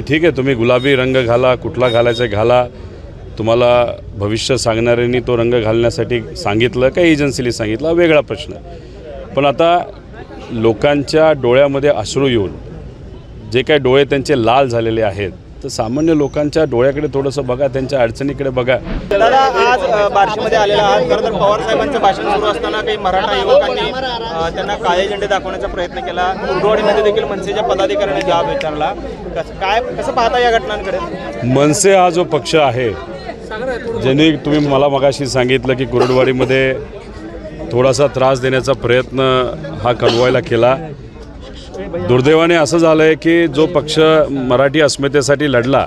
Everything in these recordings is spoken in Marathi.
की ठीक आहे तुम्ही गुलाबी रंग घाला कुठला घालायचा घाला. तुम्हाला भविष्य सांगणाऱ्यांनी तो रंग घालण्यासाठी सांगितलं का एजन्सीने सांगितलं वेगळा प्रश्न पण आता लोकांच्या डोळ्यामध्ये अश्रू येऊन जे काही डोळे त्यांचे लाल झालेले आहेत तर सामान्य लोकांच्या डोळ्याकडे थोडंसं बघा त्यांच्या अडचणीकडे बघा. दादा आज बार्शीमध्ये आलेला आहात. खरं तर पवार साहेबांचं भाषण सुरू असताना काही मराठा युवकांनी अ, त्यांना काळे झेंडे दाखवण्याचा प्रयत्न केला. कुर्डवाडीमध्ये देखील मनसेच्या पदाधिकाऱ्यांनी जाब विचारला. कसं काय कसं पाहता या घटनांकडे? मनसे हा जो पक्ष आहे ज्यांनी तुम्ही मला मगाशी सांगितलं की कुरडवाडीमध्ये थोडासा त्रास देण्याचा प्रयत्न हा कळवायला केला. दुर्दैवाने असं झालं आहे की जो पक्ष मराठी अस्मितेसाठी लढला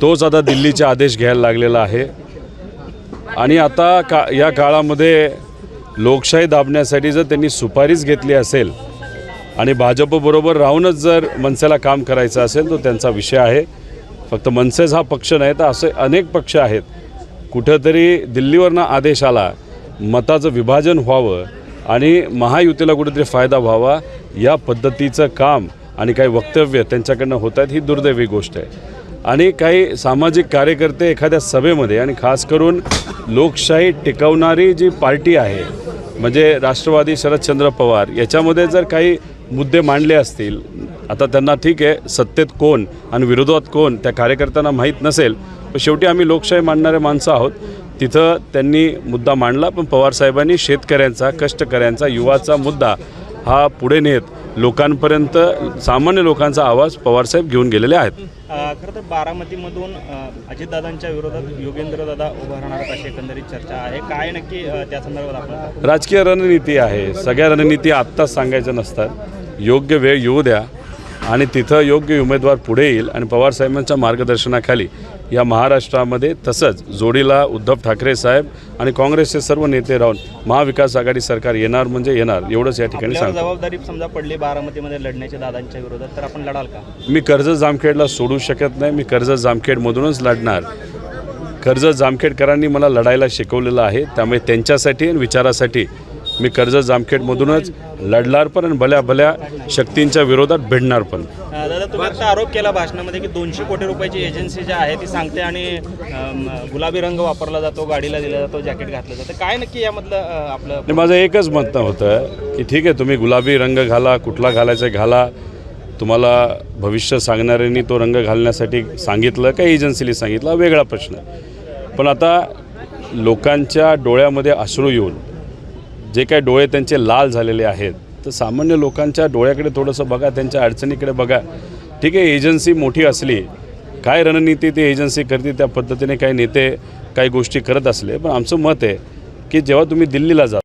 तोच आता दिल्लीचे आदेश घ्यायला लागलेला आहे. आणि आता का या काळामध्ये लोकशाही दाबण्यासाठी जर त्यांनी सुपारीच घेतली असेल आणि भाजपबरोबर राहूनच जर मनसेला काम करायचं असेल तो त्यांचा विषय आहे. फक्त मनसेच हा पक्ष नाही तर असे अनेक पक्ष आहेत. कुठंतरी दिल्लीवरनं आदेश आला मताचं विभाजन व्हावं आणि महायुतीला कुठेतरी फायदा व्हावा या पद्धतीचं काम आणि काही वक्तव्य त्यांच्याकडनं होत आहेत ही दुर्दैवी गोष्ट आहे. आणि काही सामाजिक कार्यकर्ते एखाद्या सभेमध्ये आणि खास करून लोकशाही टिकवणारी जी पार्टी आहे म्हणजे राष्ट्रवादी शरदचंद्र पवार याच्यामध्ये जर काही मुद्दे मांडले असतील आता त्यांना ठीक आहे सत्तेत कोण आणि विरोधात कोण त्या कार्यकर्त्यांना माहीत नसेल पण शेवटी आम्ही लोकशाही मांडणारे माणसं आहोत. तिथं त्यांनी मुद्दा मांडला पण पवारसाहेबांनी शेतकऱ्यांचा कष्टकऱ्यांचा युवाचा मुद्दा हा पुढे नेत लोकांपर्यंत सामान्य लोकांचा आवाज पवारसाहेब घेऊन गेलेले आहेत. खरं तर बारामतीमधून अजितदादांच्या विरोधात योगेंद्र दादा उभं राहणार अशी एकंदरीत चर्चा आहे. काय नक्की त्या संदर्भात आपण राजकीय रणनीती आहे. सगळ्या रणनीती आत्ताच सांगायच्या नसतात. योग्य वेळ येऊ द्या आणि तिथं योग्य उमेदवार पुढे येईल आणि पवारसाहेबांच्या मार्गदर्शनाखाली या महाराष्ट्रामध्ये तसंच जोडीला उद्धव ठाकरे साहेब आणि काँग्रेसचे सर्व नेते राहून महाविकास आघाडी सरकार येणार म्हणजे येणार एवढंच या ठिकाणी सांगतो. जबाबदारी समजा पडली बारामतीमध्ये लढण्याच्या दादांच्या विरोधात तर आपण लढाल का? मी कर्जत जामखेडला सोडू शकत नाही मी कर्जत जामखेडमधूनच लढणार. कर्जत जामखेडकरांनी मला लढायला शिकवलेलं आहे त्यामुळे त्यांच्यासाठी आणि विचारासाठी मी कर्जत जामखेडमधूनच लढणार पण आणि भल्या भल्या शक्तींच्या विरोधात भिडणार पण. दादा तुम्ही आता आरोप केला भाषणामध्ये की दोनशे कोटी रुपयाची एजन्सी जी आहे ती सांगते आणि अम, गुलाबी रंग वापरला जातो गाडीला दिला जातो जॅकेट घातलं जातं. काय नक्की यामधलं अ, आपलं आणि माझं एकच म्हणणं होतं की ठीक आहे तुम्ही गुलाबी रंग घाला कुठला घालायचा आहे घाला. तुम्हाला भविष्य सांगणाऱ्यांनी तो रंग घालण्यासाठी सांगितलं का एजन्सीने सांगितलं हा वेगळा प्रश्न आहे. पण आता लोकांच्या डोळ्यामध्ये अश्रू येऊन जे काही डोळे त्यांचे लाल झालेले आहेत तर सामान्य लोकांच्या डोळ्याकडे थोडंसं बघा त्यांच्या अडचणीकडे बघा. ठीक आहे एजन्सी मोठी असली काय रणनीती ती एजन्सी करते त्या पद्धतीने काही नेते काही गोष्टी करत असले पण आमचं मत आहे की जेव्हा तुम्ही दिल्लीला जा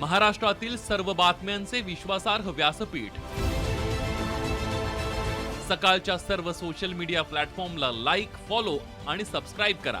महाराष्ट्रातील सर्व बातम्यांचे विश्वासार्ह व्यासपीठ. सकाळच्या सर्व सोशल मीडिया प्लॅटफॉर्मला लाईक फॉलो आणि सबस्क्राईब करा.